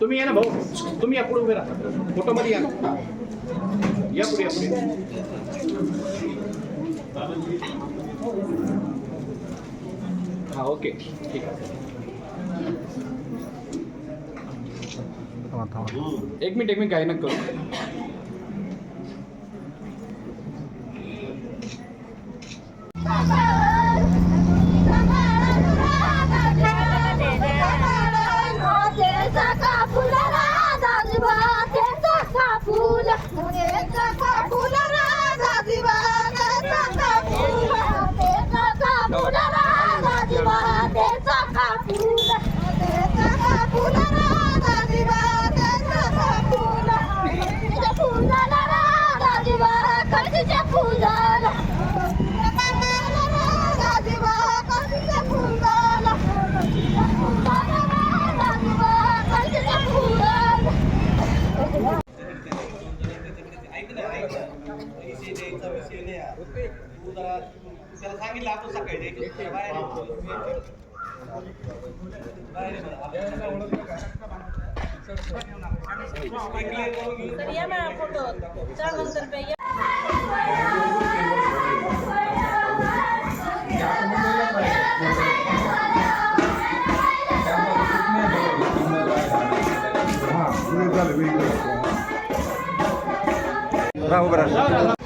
तुम्ही या ना भाऊ. तुम्ही या पुढे उभे राहा. फोटोमध्ये या. या पुढे या पुढे. हा ओके. ठीक आहे. एक मिनिट एक मिनिट. काही नका करू. त्याला सांगितलं आपण सकाळी तर या ना फोटो त्यानंतर पे या लेखक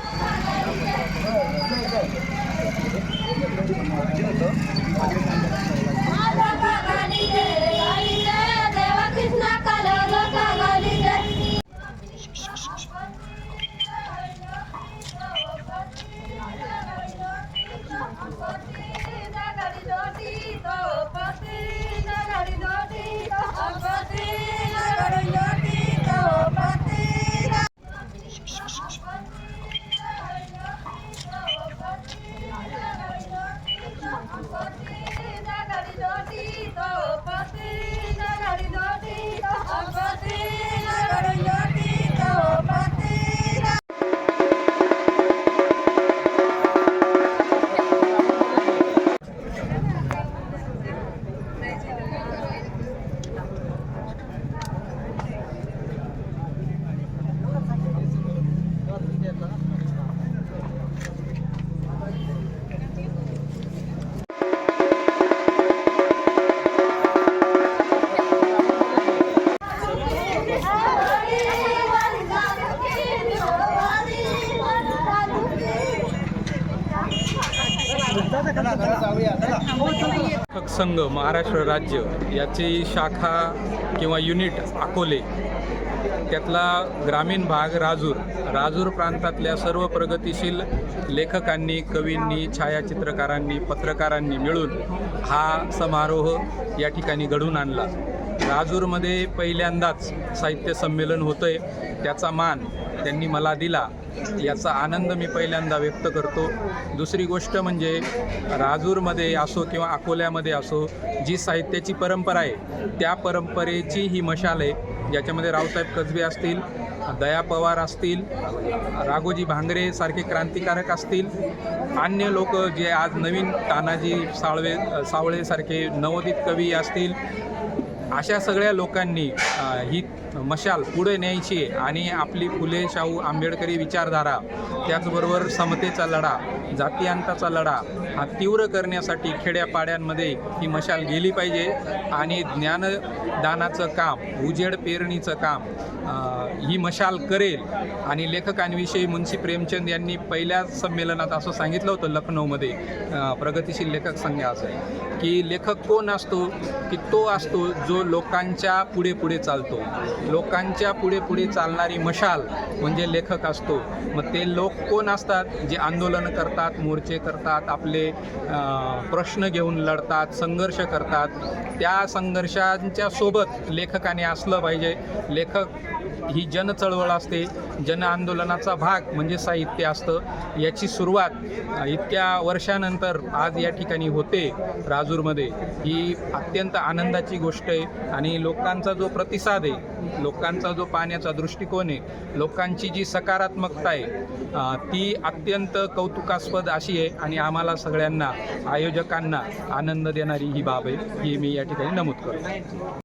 संघ महाराष्ट्र राज्य याची शाखा किंवा युनिट अकोले त्यातला ग्रामीण भाग राजूर. राजूर प्रांतातल्या सर्व प्रगतिशील लेखकांनी कवींनी छायाचित्रकारांनी पत्रकारांनी मिळून हा समारोह या ठिकाणी घडून आणला. राजूरमध्ये पहिल्यांदाच साहित्य संमेलन होतंय. त्याचा मान त्यांनी मला दिला. याचा आनंद मी पहिल्यांदा व्यक्त करतो. दुसरी गोष्ट म्हणजे राजूरमध्ये असो किंवा अकोल्यामध्ये असो जी साहित्याची परंपरा आहे त्या परंपरेची ही मशाल आहे. ज्याच्यामध्ये रावसाहेब कसबे असतील दया पवार असतील राघोजी भांगरे सारखे क्रांतिकारक असतील अन्य लोक जे आज नवीन तानाजी साळवे सावळेसारखे नवोदित कवी असतील अशा सगळ्या लोकांनी ही मशाल पुढे न्यायची आणि आपली फुले शाहू आंबेडकरी विचारधारा त्याचबरोबर समतेचा लढा जातीयांताचा लढा हा तीव्र करण्यासाठी खेड्यापाड्यांमध्ये ही मशाल गेली पाहिजे आणि ज्ञानदानाचं काम उजेड पेरणीचं काम ही मशाल करेल. आणि लेखकांविषयी मुन्शी प्रेमचंद यांनी पहिल्या संमेलनात असं सांगितलं होतं लखनौमध्ये प्रगतिशील लेखक संघाचं असं आहे की लेखक कोण असतो की तो असतो जो लोकांच्या पुढे पुढे चालतो. लोकांच्या पुढे पुढे चालणारी मशाल म्हणजे लेखक असतो. मग ते लोक कोण असतात जे आंदोलनं करतात मोर्चे करतात आपले प्रश्न घेऊन लढतात संघर्ष करतात त्या संघर्षांच्या सोबत लेखकाने असलं पाहिजे. लेखक ही जनचळवळ असते जन आंदोलनाचा भाग म्हणजे साहित्य असतं. याची सुरुवात इतक्या वर्षानंतर आज या ठिकाणी होते राजूरमध्ये. ही अत्यंत आनंदाची गोष्ट आहे आणि लोकांचा जो प्रतिसाद आहे लोकांचा जो पाहण्याचा दृष्टिकोन आहे लोकांची जी सकारात्मकता आहे ती अत्यंत कौतुकास्पद अशी आहे आणि आम्हाला सगळ्यांना आयोजकांना आनंद देणारी ही बाब आहे ही मी या ठिकाणी नमूद करतो.